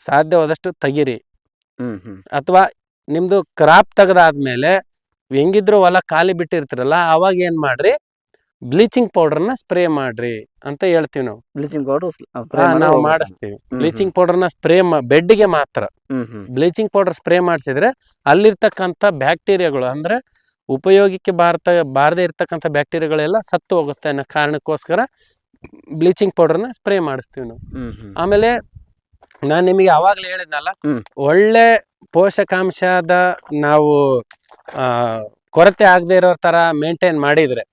Speaker 1: ಸಾಧ್ಯವಾದಷ್ಟು ತೆಗೀರಿ. ಅಥವಾ ನಿಮ್ಮದು ಕ್ರಾಪ್ ತೆಗೆದಾದ್ಮೇಲೆ ಹೆಂಗಿದ್ರು ಹೊಲ ಖಾಲಿ ಬಿಟ್ಟಿರ್ತಿರಲ್ಲ ಅವಾಗ ಏನ್ ಮಾಡ್ರಿ? ಬ್ಲೀಚಿಂಗ್ ಪೌಡರ್ನ ಸ್ಪ್ರೇ ಮಾಡ್ರಿ ಅಂತ ಹೇಳ್ತೀವಿ ನಾವು.
Speaker 2: ಬ್ಲೀಚಿಂಗ್ ಪೌಡರ್
Speaker 1: ನಾವು ಮಾಡಿಸ್ತೀವಿ. ಬ್ಲೀಚಿಂಗ್ ಪೌಡರ್ನ ಸ್ಪ್ರೇ ಬೆಡ್ಗೆ ಮಾತ್ರ. ಬ್ಲೀಚಿಂಗ್ ಪೌಡರ್ ಸ್ಪ್ರೇ ಮಾಡಿಸಿದ್ರೆ ಅಲ್ಲಿರ್ತಕ್ಕಂಥ ಬ್ಯಾಕ್ಟೀರಿಯಾಗಳು ಅಂದ್ರೆ ಉಪಯೋಗಕ್ಕೆ ಬಾರ್ತ ಬಾರದೇ ಇರ್ತಕ್ಕಂಥ ಬ್ಯಾಕ್ಟೀರಿಯಾಗಳೆಲ್ಲ ಸತ್ತು ಹೋಗುತ್ತೆ ಅನ್ನೋ ಕಾರಣಕ್ಕೋಸ್ಕರ ಬ್ಲೀಚಿಂಗ್ ಪೌಡರ್ನ ಸ್ಪ್ರೇ ಮಾಡಿಸ್ತೀವಿ ನಾವು. ಆಮೇಲೆ ನಾನು ನಿಮಗೆ ಅವಾಗಲೇ ಹೇಳಿದ್ನಲ್ಲ. ಒಳ್ಳೆ ಪೋಷಕಾಂಶದ ನಾವು ಕೊರತೆ ಆಗದೆ ಇರೋ ತರ ಮೇಂಟೈನ್ ಮಾಡಿದ್ರೆ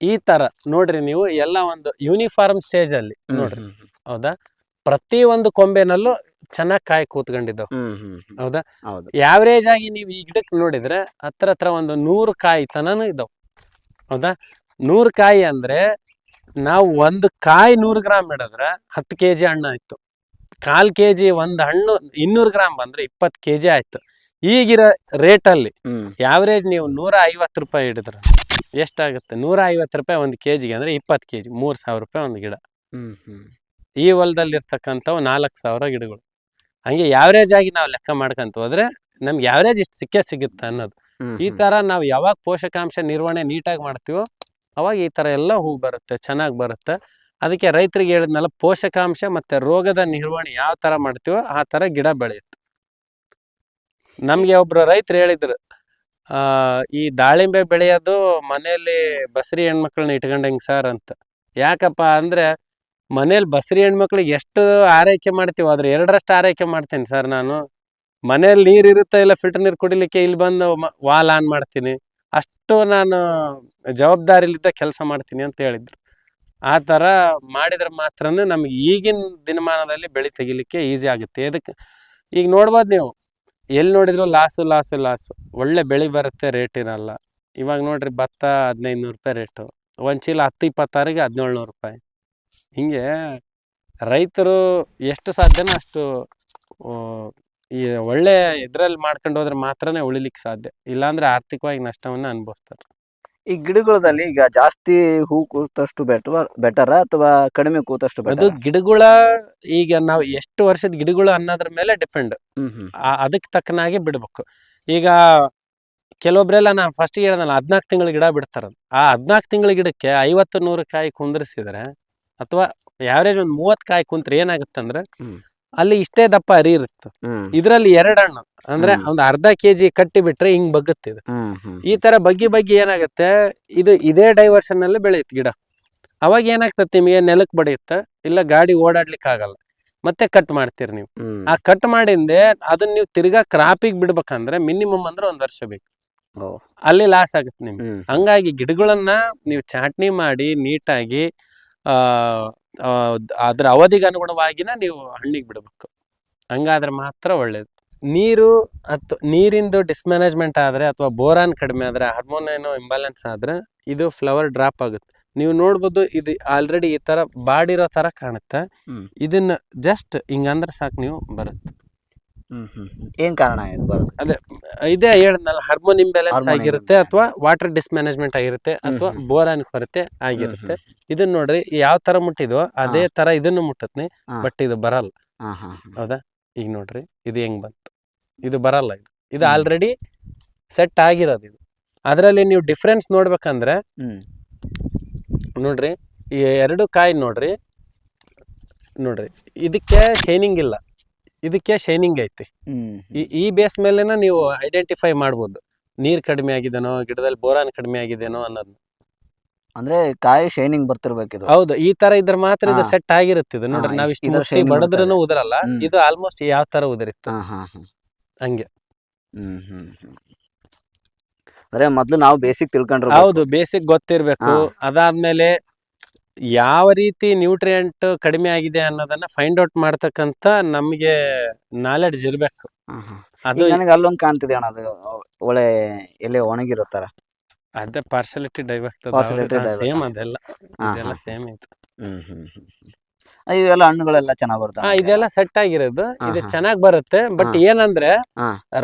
Speaker 1: ಈ ತರ ನೋಡ್ರಿ ನೀವು ಎಲ್ಲ ಒಂದು ಯೂನಿಫಾರ್ಮ್ ಸ್ಟೇಜ್ ಅಲ್ಲಿ ನೋಡ್ರಿ. ಹೌದಾ? ಪ್ರತಿ ಒಂದು ಕೊಂಬೆನಲ್ಲೂ ಚೆನ್ನಾಗಿ ಕಾಯಿ ಕೂತ್ಕೊಂಡಿದ್ದವು. ಹೌದಾ?
Speaker 2: ಯಾವರೇಜ್
Speaker 1: ಯಾವ್ರೇಜ್ ಆಗಿ ನೀವು ಈ ಗಿಡಕ್ಕೆ ನೋಡಿದ್ರೆ ಹತ್ರ ಹತ್ರ ಒಂದು ನೂರು ಕಾಯಿ ತನನು ಇದಾವ್ ಹೌದಾ? ನೂರು ಕಾಯಿ ಅಂದ್ರೆ ನಾವು ಒಂದು ಕಾಯಿ ನೂರು ಗ್ರಾಮ್ ಹಿಡಿದ್ರೆ ಹತ್ತು ಕೆ ಜಿ ಹಣ್ಣು ಆಯ್ತು. ಕಾಲ್ ಕೆ ಜಿ ಒಂದು ಹಣ್ಣು ಇನ್ನೂರು ಗ್ರಾಮ್ ಬಂದ್ರೆ ಇಪ್ಪತ್ತು ಕೆ ಜಿ ಆಯ್ತು. ಈಗಿರೋ ರೇಟಲ್ಲಿ
Speaker 2: ಅಲ್ಲಿ
Speaker 1: ಯಾವ್ರೇಜ್ ನೀವು ನೂರ ಐವತ್ತು ರೂಪಾಯಿ ಹಿಡಿದ್ರೆ ಎಷ್ಟಾಗುತ್ತೆ? ನೂರ ಐವತ್ತು ರೂಪಾಯಿ ಒಂದು ಕೆ ಜಿಗೆ ಅಂದ್ರೆ ಇಪ್ಪತ್ತು ಕೆ ಜಿ ಮೂರು ಸಾವಿರ ರೂಪಾಯಿ ಒಂದು ಗಿಡ.
Speaker 2: ಹ್ಮ್ ಹ್ಮ್.
Speaker 1: ಈ ಹೊಲದಲ್ಲಿ ಇರ್ತಕ್ಕಂಥವು ನಾಲ್ಕು ಸಾವಿರ ಗಿಡಗಳು. ಹಂಗೆ ಯಾವ್ರೇಜ್ ಆಗಿ ನಾವು ಲೆಕ್ಕ ಮಾಡ್ಕೊಂತ ಹೋದ್ರೆ ನಮ್ಗೆ ಯಾವ್ರೇಜ್ ಇಷ್ಟು ಸಿಕ್ಕೇ ಸಿಗುತ್ತೆ ಅನ್ನೋದು. ಈ. ತರ ನಾವು ಯಾವಾಗ ಪೋಷಕಾಂಶ ನಿರ್ವಹಣೆ ನೀಟಾಗಿ ಮಾಡ್ತೀವೋ ಅವಾಗ ಈ ತರ ಎಲ್ಲ ಹೂ ಬರುತ್ತೆ ಚೆನ್ನಾಗಿ ಬರುತ್ತೆ. ಅದಕ್ಕೆ ರೈತರಿಗೆ ಹೇಳಿದ್ನಲ್ಲ ಪೋಷಕಾಂಶ ಮತ್ತೆ ರೋಗದ ನಿರ್ವಹಣೆ ಯಾವ ತರ ಮಾಡ್ತೀವೋ ಆ ತರ ಗಿಡ ಬೆಳೆಯುತ್ತೆ. ನಮ್ಗೆ ಒಬ್ರು ರೈತರು ಹೇಳಿದ್ರು, ಆ, ಈ ದಾಳಿಂಬೆ ಬೆಳೆಯೋದು ಮನೆಯಲ್ಲಿ ಬಸರಿ ಹೆಣ್ಮಕ್ಳನ್ನ ಇಟ್ಕೊಂಡಂಗೆ ಸರ್ ಅಂತ. ಯಾಕಪ್ಪ ಅಂದ್ರೆ ಮನೇಲಿ ಬಸರಿ ಹೆಣ್ಮಕ್ಳಿಗೆ ಎಷ್ಟು ಆರೈಕೆ ಮಾಡ್ತೀವೋ ಅದ್ರ ಎರಡರಷ್ಟು ಆರೈಕೆ ಮಾಡ್ತೀನಿ ಸರ್ ನಾನು. ಮನೇಲಿ ನೀರು ಇರುತ್ತಾ ಇಲ್ಲ ಫಿಲ್ಟರ್ ನೀರು ಕುಡಿಲಿಕ್ಕೆ ಇಲ್ಲಿ ಬಂದು ವಾಲ್ ಆನ್ ಮಾಡ್ತೀನಿ. ಅಷ್ಟು ನಾನು ಜವಾಬ್ದಾರಿಲಿದ್ದ ಕೆಲಸ ಮಾಡ್ತೀನಿ ಅಂತ ಹೇಳಿದ್ರು. ಆ ಥರ ಮಾಡಿದ್ರೆ ಮಾತ್ರನೇ ನಮ್ಗೆ ಈಗಿನ ದಿನಮಾನದಲ್ಲಿ ಬೆಳೆ ತೆಗಿಲಿಕ್ಕೆ ಈಸಿ ಆಗುತ್ತೆ. ಇದಕ್ಕೆ ಈಗ ನೋಡ್ಬೋದು ನೀವು ಎಲ್ಲಿ ನೋಡಿದ್ರು ಲಾಸು ಲಾಸು ಲಾಸು ಒಳ್ಳೆ ಬೆಳೆ ಬರುತ್ತೆ ರೇಟ್ ಇರಲ್ಲ ಇವಾಗ ನೋಡ್ರಿ ಭತ್ತ ಹದಿನೈದು ನೂರು ರೂಪಾಯಿ ರೇಟು. ಒಂದು ಚೀಲ ಹತ್ತು ಇಪ್ಪತ್ತಾರಿಗೆ ಹದಿನೇಳು ನೂರು ರೂಪಾಯಿ. ಹೀಗೆ ರೈತರು ಎಷ್ಟು ಸಾಧ್ಯನೋ ಅಷ್ಟು ಈ ಒಳ್ಳೆ ಇದ್ರಲ್ಲಿ ಮಾಡ್ಕೊಂಡು ಹೋದ್ರೆ ಮಾತ್ರನೇ ಉಳಿಲಿಕ್ಕೆ ಸಾಧ್ಯ. ಇಲ್ಲಾಂದ್ರೆ ಆರ್ಥಿಕವಾಗಿ ನಷ್ಟವನ್ನು ಅನುಭವಿಸ್ತಾರೆ.
Speaker 2: ಈ ಗಿಡಗಳಲ್ಲಿ ಈಗ ಜಾಸ್ತಿ ಹೂ ಕೂತಷ್ಟು ಬೆಟರ್ ಬೆಟರ ಅಥವಾ ಕಡಿಮೆ ಕೂತಷ್ಟು
Speaker 1: ಅದು
Speaker 2: ಬೆಟರ್
Speaker 1: ಗಿಡಗಳ ಈಗ ನಾವು ಎಷ್ಟು ವರ್ಷದ ಗಿಡಗಳು ಅನ್ನೋದ್ರ ಮೇಲೆ ಡಿಪೆಂಡ್ ಅದಕ್ಕೆ ತಕ್ಕನಾಗೆ ಬಿಡ್ಬೇಕು. ಈಗ ಕೆಲವೊಬ್ರೆಲ್ಲ ನಾನು ಫಸ್ಟ್ ಹೇಳ್ದಲ್ಲ ಹದಿನಾಲ್ಕು ತಿಂಗಳ ಗಿಡ ಬಿಡ್ತಾರ. ಆ ಹದಿನಾಲ್ಕು ತಿಂಗಳ ಗಿಡಕ್ಕೆ ಐವತ್ತು ನೂರು ಕಾಯಿ ಕುಂದ್ರಿಸಿದ್ರೆ ಅಥವಾ ಯಾವ್ರೇಜ್ ಒಂದು ಮೂವತ್ತು ಕಾಯಿ ಕುಂತ್ರೆ ಏನಾಗುತ್ತಂದ್ರೆ
Speaker 2: ಹ್ಮ್.
Speaker 1: ಅಲ್ಲಿ ಇಷ್ಟೇ ದಪ್ಪ ಅರಿ ಇರುತ್ತೆ. ಇದ್ರಲ್ಲಿ ಎರಡು ಹಣ್ಣು ಅಂದ್ರೆ ಒಂದ್ ಅರ್ಧ ಕೆಜಿ ಕಟ್ಟಿ ಬಿಟ್ರೆ ಹಿಂಗ್ ಬಗ್ಗತ್ತೆ ಇದು. ಈ ತರ ಬಗ್ಗಿ ಬಗ್ಗಿ ಏನಾಗತ್ತೆ ಇದು ಇದೇ ಡೈವರ್ಷನ್ ಅಲ್ಲಿ ಬೆಳೆಯುತ್ತೆ ಗಿಡ. ಅವಾಗ ಏನಾಗ್ತದೆ ನಿಮಗೆ? ನೆಲಕ್ ಬಡಿಯುತ್ತೆ? ಇಲ್ಲ ಗಾಡಿ ಓಡಾಡ್ಲಿಕ್ಕೆ ಆಗಲ್ಲ. ಮತ್ತೆ ಕಟ್ ಮಾಡ್ತೀರಿ ನೀವು. ಆ ಕಟ್ ಮಾಡಿಂದೆ ಅದನ್ನ ನೀವು ತಿರ್ಗಾ ಕ್ರಾಪಿಗೆ ಬಿಡ್ಬೇಕಂದ್ರೆ ಮಿನಿಮಮ್ ಅಂದ್ರೆ ಒಂದ್ ವರ್ಷ ಬೇಕು. ಅಲ್ಲಿ ಲಾಸ್ ಆಗುತ್ತೆ ನಿಮ್ಗೆ. ಹಂಗಾಗಿ ಗಿಡಗಳನ್ನ ನೀವು ಚಾಟ್ನಿ ಮಾಡಿ ನೀಟಾಗಿ ಆ, ಅದ್ರ ಅವಧಿಗೆ ಅನುಗುಣವಾಗಿನ ನೀವು ಹಣ್ಣಿಗೆ ಬಿಡಬೇಕು. ಹಂಗಾದ್ರೆ ಮಾತ್ರ ಒಳ್ಳೇದು. ನೀರು ಅಥವಾ ನೀರಿಂದು ಡಿಸ್ಮ್ಯಾನೇಜ್ಮೆಂಟ್ ಆದ್ರೆ ಅಥವಾ ಬೋರಾನ್ ಕಡಿಮೆ ಆದ್ರೆ ಹಾರ್ಮೋನ್ ಏನೋ ಇಂಬ್ಯಾಲೆನ್ಸ್ ಆದ್ರೆ ಇದು ಫ್ಲವರ್ ಡ್ರಾಪ್ ಆಗುತ್ತೆ. ನೀವು ನೋಡ್ಬೋದು ಇದು ಆಲ್ರೆಡಿ ಈ ತರ ಬಾಡಿರೋ ತರ ಕಾಣುತ್ತೆ. ಇದನ್ನ ಜಸ್ಟ್ ಹಿಂಗಂದ್ರೆ ಸಾಕು ನೀವು ಬರುತ್ತೆ.
Speaker 2: ಹ್ಮ್ ಹ್ಮ್ ಏನ್ ಕಾರಣ ಇದು ಬರೋದು
Speaker 1: ಇದೇ ಹೇಳಿದ್ನಲ್ಲ ಹಾರ್ಮೋನ್ ಇಂಬ್ಯಾಲೆನ್ಸ್
Speaker 2: Hormone
Speaker 1: ಆಗಿರುತ್ತೆ
Speaker 2: imbalance.
Speaker 1: ಅಥವಾ ವಾಟರ್ ಡಿಸ್ಮ್ಯಾನೇಜ್ಮೆಂಟ್ ಆಗಿರುತ್ತೆ ಅಥವಾ
Speaker 2: ಹ್ಮ್.
Speaker 1: ಬೋರಾನ್ ಕೊರತೆ ಆಗಿರುತ್ತೆ. ಇದನ್ನ ನೋಡ್ರಿ ಯಾವ ತರ ಮುಟ್ಟಿದ್ವೋ ಅದೇ ತರ ಇದನ್ನು ಮುಟ್ಟತ್ನಿ
Speaker 2: ಹಾ.
Speaker 1: ಬಟ್ ಇದು ಬರಲ್ಲ.
Speaker 2: ಹಾ ಹಾ
Speaker 1: ಹೌದಾ? ಈಗ ನೋಡ್ರಿ ಇದು ಹೆಂಗ್ ಬಂತು? ಇದು ಬರಲ್ಲ ಇದು. ಇದು
Speaker 2: ಹ್ಮ್.
Speaker 1: ಆಲ್ರೆಡಿ ಸೆಟ್ ಆಗಿರೋದು ಇದು. ಅದರಲ್ಲಿ ನೀವು ಡಿಫ್ರೆನ್ಸ್ ನೋಡ್ಬೇಕಂದ್ರೆ
Speaker 2: ಹ್ಮ್.
Speaker 1: ನೋಡ್ರಿ ಈ ಎರಡು ಕಾಯಿ ನೋಡ್ರಿ ನೋಡ್ರಿ ಇದಕ್ಕೆ ಶೈನಿಂಗ್ ಇಲ್ಲ. ಇದಕ್ಕೆ ಶೈನಿಂಗ್ ಐತಿ. ಈ ಈ ಬೇಸ್ ಮೇಲೆನ ನೀವು ಐಡೆಂಟಿಫೈ ಮಾಡ್ಬೋದು. ನೀರ್ ಕಡಿಮೆ ಆಗಿದೆನೋ ಗಿಡದಲ್ಲಿ ಬೋರಾನ್ ಕಡಿಮೆ ಆಗಿದೆನೋ ಅನ್ನೋದು
Speaker 2: ಅಂದ್ರೆ ಕಾಯಿ ಶೈನಿಂಗ್ ಬರ್ತಿರ್ಬೇಕಿದು
Speaker 1: ಹೌದು ಈ ತರ ಇದ್ರ ಮಾತ್ರ ಇದು ಸೆಟ್ ಆಗಿರುತ್ತೆ ಇದು ನೋಡ್ರಿ ನಾವ್
Speaker 2: ಇಷ್ಟ್-
Speaker 1: ಬಡದ್ರೂ ಉದರಲ್ಲ ಇದು ಆಲ್ಮೋಸ್ಟ್ ಯಾವ ತರ ಉದರಿತ್ತು. ಹಂಗೆ.
Speaker 2: ಹ್ಮ್ ಹ್ಮ್ ಹ್ಮ್. ಅಂದ್ರೆ ಮೊದ್ಲು ನಾವು ಬೇಸಿಕ್ ತಿಳ್ಕೊಂಡ್ರೆ
Speaker 1: ಹೌದು ಬೇಸಿಕ್ ಗೊತ್ತಿರ್ಬೇಕು. ಅದಾದ್ಮೇಲೆ ಯಾವ ರೀತಿ ನ್ಯೂಟ್ರಿಯೆಂಟ್ ಕಡಿಮೆ ಆಗಿದೆ ಅನ್ನೋದನ್ನ ಫೈಂಡ್ ಔಟ್ ಮಾಡ್ತಕ್ಕಂತ ನಮ್ಗೆ ನಾಲೆಡ್ಜ್ ಇರ್ಬೇಕು. ಅದು
Speaker 2: ನನಗೆ ಅಲ್ಲೊಂದು ಕಾಣ್ತಿದೆ ಅಣ್ಣ ಅದು ಒಳ್ಳೆ ಎಲೆ ಒಣಗಿರೋ ತರ.
Speaker 1: ಅದೇ ಪಾರ್ಸಲಿಟಿ ಡೈವರ್ಟ್ ಸೇಮ್ ಅದೆಲ್ಲ. ಸೇಮ್ ಐತೆ
Speaker 2: ಹ್ಮ್ ಹ್ಮ್. ಇವೆಲ್ಲ ಹಣ್ಣುಗಳೆಲ್ಲ ಚೆನ್ನಾಗ್ ಬರುತ್ತೆ
Speaker 1: ಇದೆಲ್ಲ ಸೆಟ್ ಆಗಿರೋದು. ಇದು. ಚೆನ್ನಾಗ್ ಬರುತ್ತೆ. ಬಟ್ ಏನಂದ್ರೆ.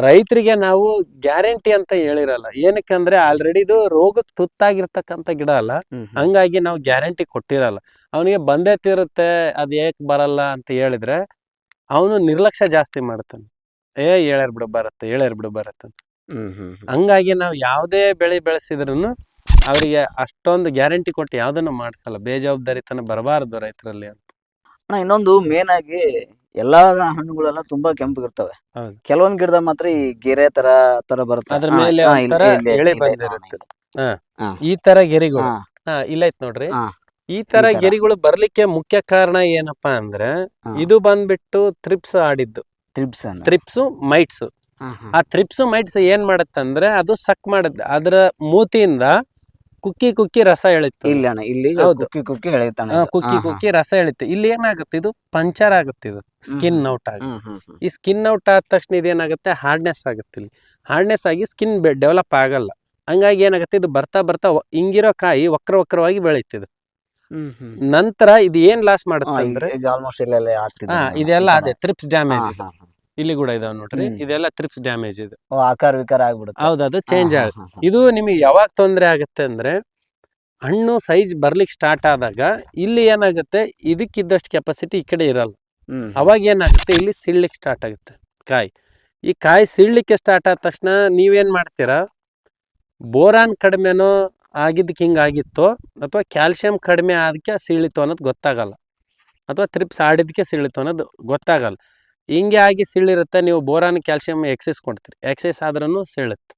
Speaker 1: ರೈತರಿಗೆ ನಾವು ಗ್ಯಾರಂಟಿ ಅಂತ ಹೇಳಿರಲ್ಲ. ಏನಕ್ಕಂದ್ರೆ ಆಲ್ರೆಡಿ ಇದು ರೋಗಕ್ಕೆ ತುತ್ತಾಗಿರ್ತಕ್ಕಂಥ ಗಿಡ ಅಲ್ಲ. ಹಂಗಾಗಿ ನಾವು ಗ್ಯಾರಂಟಿ ಕೊಟ್ಟಿರಲ್ಲ. ಅವನಿಗೆ ಬಂದೇ ತೀರುತ್ತೆ ಅದ್ ಏಕ್ ಬರಲ್ಲ ಅಂತ ಹೇಳಿದ್ರೆ ಅವನು ನಿರ್ಲಕ್ಷ್ಯ ಜಾಸ್ತಿ ಮಾಡ್ತಾನೆ. ಏ ಹೇಳರ್ ಬಿಡು ಬರುತ್ತೆ ಹೇಳರ್ ಬಿಡು ಬರುತ್ತೆ. ಹಂಗಾಗಿ ನಾವು ಯಾವುದೇ ಬೆಳೆ ಬೆಳೆಸಿದ್ರು ಅವರಿಗೆ ಅಷ್ಟೊಂದು ಗ್ಯಾರಂಟಿ ಕೊಟ್ಟು ಯಾವ್ದನ್ನು ಮಾಡಿಸಲ್ಲ. ಬೇಜವಾಬ್ದಾರಿತನ ಬರಬಾರದು ರೈತರಲ್ಲಿ ಅಂತ.
Speaker 2: ಅಣ್ಣ ಇನ್ನೊಂದು ಮೇನ್ ಆಗಿ ಎಲ್ಲಾ ಹಣ್ಣುಗಳೆಲ್ಲ ತುಂಬಾ ಕೆಂಪಗಿರ್ತವೆ
Speaker 1: ಇರ್ತವೆ
Speaker 2: ಕೆಲವೊಂದ್ ಗಿಡದ ಮಾತ್ರ ಈ ಗೆರೆ ತರ ತರ ಬರುತ್ತೆ
Speaker 1: ಅದ್ರ
Speaker 2: ಹಾ,
Speaker 1: ಮೇಲೆ
Speaker 2: ಹಾ,
Speaker 1: ಒಂಥರ
Speaker 2: ಇಲ್ಲಿ- ಇಲ್ಲಿ-
Speaker 1: ಎಳೆ
Speaker 2: ಇಲ್ಲಿ-
Speaker 1: ಬಂದಿರುತ್ತೆ.
Speaker 2: ಹಾ,
Speaker 1: ಈ ತರ ಗೆರಿಗಳು
Speaker 2: ಹಾ,
Speaker 1: ಹಾ ಇಲ್ಲ ಐತ್ ನೋಡ್ರಿ
Speaker 2: ಹಾ.
Speaker 1: ಈ ತರ
Speaker 2: ಈ ತರ.
Speaker 1: ಗೆರಿಗಳು ಬರ್ಲಿಕ್ಕೆ ಮುಖ್ಯ ಕಾರಣ ಏನಪ್ಪಾ ಅಂದ್ರೆ
Speaker 2: ಹಾ.
Speaker 1: ಇದು ಬಂದ್ಬಿಟ್ಟು ತ್ರಿಪ್ಸ್ ಆಡಿದ್ದು
Speaker 2: ತ್ರಿಪ್ಸ್ ಅನ್ನ.
Speaker 1: ತ್ರಿಪ್ಸು ಮೈಟ್ಸ್
Speaker 2: ಹಾ, ಹಾ.
Speaker 1: ಆ ತ್ರಿಪ್ಸು ಮೈಟ್ಸ್ ಏನ್ ಮಾಡತ್ತಂದ್ರೆ ಅದು ಸಕ್ ಮಾಡುತ್ತೆ ಅದ್ರ ಮೂತಿಯಿಂದ ಕುಕ್ಕಿ ಕುಕ್ಕಿ ರಸ ಎಳಿತು
Speaker 2: ಇಲ್ಲಿ ಅಣ್ಣ ಇಲ್ಲಿ. ಕುಕ್ಕಿ ಕುಕ್ಕಿ
Speaker 1: ಕುಕ್ಕಿ. ಕುಕ್ಕಿ ರಸ ಎಳಿತೆ. ಇಲ್ಲಿ ಏನಾಗುತ್ತೆ ಇದು? ಪಂಚರ್ ಆಗುತ್ತೆ ಇದು ಸ್ಕಿನ್ ಔಟ್ ಆಗುತ್ತೆ.
Speaker 2: ಹ್ಮ್.
Speaker 1: ಈ ಸ್ಕಿನ್ ಔಟ್ ಆದ ತಕ್ಷಣ ಇದೇನಾಗುತ್ತೆ? ಹಾರ್ಡ್ನೆಸ್ ಆಗುತ್ತೆ ಇಲ್ಲಿ. ಹಾರ್ಡ್ನೆಸ್ ಆಗಿ ಸ್ಕಿನ್ ಡೆವಲಪ್ ಆಗಲ್ಲ. ಹಂಗಾಗಿ ಏನಾಗುತ್ತೆ? ಇದು ಬರ್ತಾ ಬರ್ತಾ ಹಿಂಗಿರೋ ಕಾಯಿ ವಕ್ರ ವಕ್ರವಾಗಿ ಬೆಳೀತಿದೆ. ನಂತರ ಇದು ಏನ್ ಲಾಸ್ ಮಾಡುತ್ತೆ ಅಂದ್ರೆ? ಇದೆಲ್ಲ ಅದೇ ತ್ರಿಪ್ಸ್ ಡ್ಯಾಮೇಜ್. ಇಲ್ಲಿ ಕೂಡ ಇದಾವೆ ನೋಡ್ರಿ.
Speaker 2: ಹ್ಮ್.
Speaker 1: ಇದೆಲ್ಲ ತ್ರಿಪ್ಸ್ ಡ್ಯಾಮೇಜ್ ಇದು.
Speaker 2: ಓ, ಆಕಾರ ವಿಕಾರ ಆಗ್ಬಿಡುತ್ತೆ.
Speaker 1: ಹೌದು ಅದು ಚೇಂಜ್
Speaker 2: ಆಗ
Speaker 1: ಆಗುತ್ತೆ. ಇದು ನಿಮಗೆ ಯಾವಾಗ ತೊಂದರೆ ಆಗುತ್ತೆ ಅಂದ್ರೆ ಹಣ್ಣು ಸೈಜ್ ಬರ್ಲಿಕ್ಕೆ ಸ್ಟಾರ್ಟ್ ಆದಾಗ ಇಲ್ಲಿ ಏನಾಗುತ್ತೆ ಇದಕ್ಕಿದ್ದಷ್ಟು ಕೆಪಾಸಿಟಿ ಈ ಕಡೆ ಇರಲ್ಲ. ಅವಾಗ ಏನಾಗುತ್ತೆ ಇಲ್ಲಿ ಸಿಡ್ಲಿಕ್ಕೆ ಸ್ಟಾರ್ಟ್ ಆಗುತ್ತೆ ಕಾಯಿ. ಈ ಕಾಯಿ ಸಿಳ್ಲಿಕ್ಕೆ ಸ್ಟಾರ್ಟ್ ಆದ ತಕ್ಷಣ ನೀವೇನ್ ಮಾಡ್ತೀರಾ ಬೋರಾನ್ ಕಡಿಮೆನೋ ಆಗಿದ್ದಕ್ಕೆ ಹಿಂಗಾಗಿತ್ತೋ ಅಥವಾ ಕ್ಯಾಲ್ಸಿಯಂ ಕಡಿಮೆ ಆದಕ್ಕೆ ಸಿಳಿತು ಅನ್ನೋದು ಗೊತ್ತಾಗಲ್ಲ. ಅಥವಾ ತ್ರಿಪ್ಸ್ ಆಡಿದ್ದಕ್ಕೆ ಸೀಳಿತು ಅನ್ನೋದು ಗೊತ್ತಾಗಲ್ಲ. ಹಿಂಗೆ ಆಗಿ ಸಿಳ್ಳಿರುತ್ತೆ ನೀವು ಬೋರಾನ್ ಕ್ಯಾಲ್ಸಿಯಂ ಎಕ್ಸೈಸ್ ಕೊಡ್ತೀರಿ. ಎಕ್ಸೈಸ್ ಆದ್ರೂ ಸೀಳುತ್ತೆ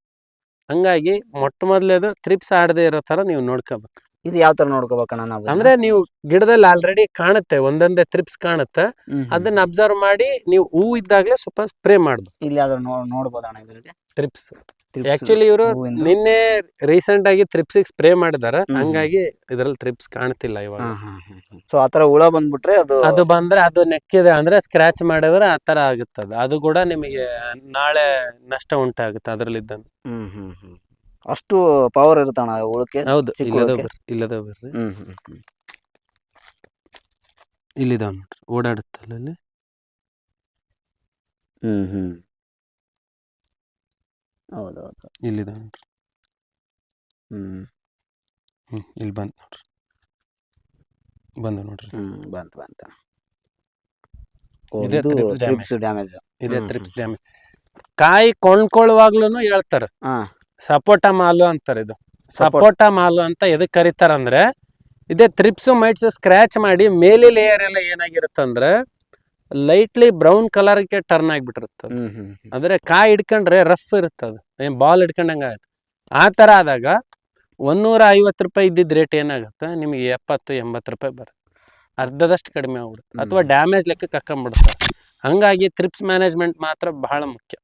Speaker 1: ಹಂಗಾಗಿ ಮೊಟ್ಟ ಮೊದಲೇದು ತ್ರಿಪ್ಸ್ ಆಡದೆ ಇರೋ ಥರ ನೀವು ನೋಡ್ಕೋಬೇಕು.
Speaker 2: ಇದು ಯಾವ ತರ ನೋಡ್ಕೋಬೇಕಣ್ಣ ನಾವು?
Speaker 1: ಅಂದ್ರೆ ನೀವು ಗಿಡದಲ್ಲಿ ಆಲ್ರೆಡಿ ಕಾಣುತ್ತೆ ಒಂದೊಂದೇ ತ್ರಿಪ್ಸ್ ಕಾಣುತ್ತೆ. ಅದನ್ನ ಅಬ್ಸರ್ವ್ ಮಾಡಿ ನೀವು ಹೂ ಇದ್ದಾಗಲೇ ಸ್ವಲ್ಪ ಸ್ಪ್ರೇ ಮಾಡ್ಬೋದು.
Speaker 2: ಇಲ್ಲಿ ಯಾವ್ದಾದ್ರು ನೋಡ್ಬೋದಣ್ಣ ಇದರಲ್ಲಿ?
Speaker 1: ತ್ರಿಪ್ಸ್ ಆಕ್ಚುಲಿ ಇವರು ನಿನ್ನೆ ರೀಸೆಂಟ್ ಆಗಿ ತ್ರಿಪ್ಸಿಗೆ ಸ್ಪ್ರೇ ಮಾಡಿದಾರೆ.
Speaker 2: ಹ್ಮ್.
Speaker 1: ಹಂಗಾಗಿ ಇದ್ರಲ್ಲಿ ತ್ರಿಪ್ಸ್ ಕಾಣ್ತಿಲ್ಲ ಇವಾಗ.
Speaker 2: ಸೊ ಆತರ ಹುಳ ಬಂದ್ಬಿಟ್ರೆ ಅದು
Speaker 1: ಅದು ಬಂದ್ರೆ ಅದು ನೆಕ್ಕಿದೆ ಅಂದ್ರೆ ಸ್ಕ್ರಾಚ್ ಮಾಡಿದ್ರೆ ಆತರ ಆಗುತ್ತದೆ. ಆಗುತ್ತೆ ಅದು ಅದು ಕೂಡ ನಿಮಗೆ ನಾಳೆ ನಷ್ಟ ಉಂಟಾಗುತ್ತೆ ಅದ್ರಲ್ಲಿದ್ದ
Speaker 2: ಹ್ಮ್ ಹ್ಮ್ ಹ್ಮ್. ಅಷ್ಟು ಪವರ್ ಇರುತ್ತಣ್ಣ ಹುಳಕ್ಕೆ
Speaker 1: ಹೌದು ಇಲ್ಲದ? ಬರ್ರಿ ಇಲ್ಲದ ಬರ್ರಿ.
Speaker 2: ಹ್ಮ್ ಹ್ಮ್ ಹ್ಮ್.
Speaker 1: ಇಲ್ಲಿದಾವ್ ನೋಡ್ರಿ ಓಡಾಡುತ್ತಲ್ಲ ಅಲ್ಲಿ
Speaker 2: ಹ್ಮ್. ಹ್ಮ್ ಹೌದು
Speaker 1: ಇಲ್ಲಿದೆ ನೋಡ್ರಿ
Speaker 2: ಹ್ಮ್.
Speaker 1: ಹ್ಮ್ ಇಲ್ಲಿ ಬಂತು ನೋಡ್ರಿ. ಬಂದು ನೋಡ್ರಿ.
Speaker 2: ಹ್ಮ್ ಬಂತು ಬಂತು.
Speaker 1: ಇದೇ thrips damage. ಇದೇ
Speaker 2: ಹ್ಮ್,
Speaker 1: ತ್ರಿಪ್ಸ್ ಡ್ಯಾಮೇಜ್ ಕಾಯಿ ಕೊಂಡ್ಕೊಳ್ಳುವಾಗ್ಲೂ ಹೇಳ್ತಾರ.
Speaker 2: ಹಾ.
Speaker 1: ಸಪೋಟ ಮಾಲು ಅಂತಾರೆ ಇದು. ಸಪೋಟ. ಮಾಲು ಅಂತ ಎದಕ್ ಕರೀತಾರಂದ್ರೆ ಇದೇ ತ್ರಿಪ್ಸ್ ಮೈಟ್ಸ್ ಸ್ಕ್ರಾಚ್ ಮಾಡಿ ಮೇಲೆ ಲೇಯರ್ ಎಲ್ಲ ಏನಾಗಿರುತ್ತಂದ್ರೆ ಲೈಟ್ಲಿ ಬ್ರೌನ್ ಕಲರ್ಗೆ ಟರ್ನ್ ಆಗಿಬಿಟ್ಟಿರುತ್ತೆ ಅಂದ್ರೆ ಕಾಯಿ ಹಿಡ್ಕೊಂಡ್ರೆ ರಫ್ ಇರುತ್ತೆ ಅದು. ಏನ್ ಬಾಲ್ ಹಿಡ್ಕೊಂಡಂಗ ಆಗುತ್ತೆ. ಆ ತರ ಆದಾಗ ಒಂದೂರ ಐವತ್ತು ರೂಪಾಯಿ ಇದ್ದಿದ್ದ ರೇಟ್ ಏನಾಗುತ್ತೆ? ನಿಮಗೆ ಎಪ್ಪತ್ತು ಎಂಬತ್ತು ರೂಪಾಯಿ ಬರುತ್ತೆ. ಅರ್ಧದಷ್ಟು ಕಡಿಮೆ ಆಗ್ಬಿಡುತ್ತೆ. ಅಥವಾ. ಡ್ಯಾಮೇಜ್ ಲೆಕ್ಕಕ್ಕೆ ಹಾಕೊಂಡ್ಬಿಡುತ್ತೆ ಹಂಗಾಗಿ ತ್ರಿಪ್ಸ್ ಮ್ಯಾನೇಜ್ಮೆಂಟ್ ಮಾತ್ರ ಬಹಳ ಮುಖ್ಯ.